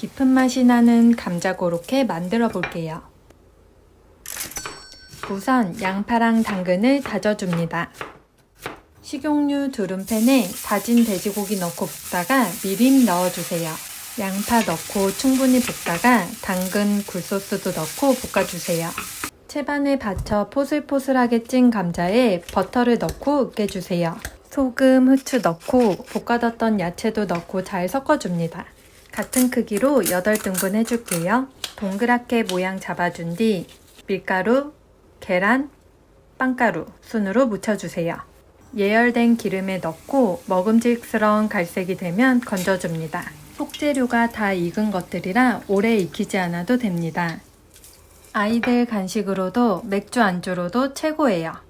깊은 맛이 나는 감자 고로케 만들어 볼게요. 우선 양파랑 당근을 다져줍니다. 식용유 두른팬에 다진 돼지고기 넣고 볶다가 미림 넣어주세요. 양파 넣고 충분히 볶다가 당근 굴소스도 넣고 볶아주세요. 채반에 받쳐 포슬포슬하게 찐 감자에 버터를 넣고 으깨주세요. 소금, 후추 넣고 볶아뒀던 야채도 넣고 잘 섞어줍니다. 같은 크기로 8등분 해줄게요. 동그랗게 모양 잡아준 뒤 밀가루, 계란, 빵가루 순으로 묻혀주세요. 예열된 기름에 넣고 먹음직스러운 갈색이 되면 건져줍니다. 속재료가 다 익은 것들이라 오래 익히지 않아도 됩니다. 아이들 간식으로도 맥주 안주로도 최고예요.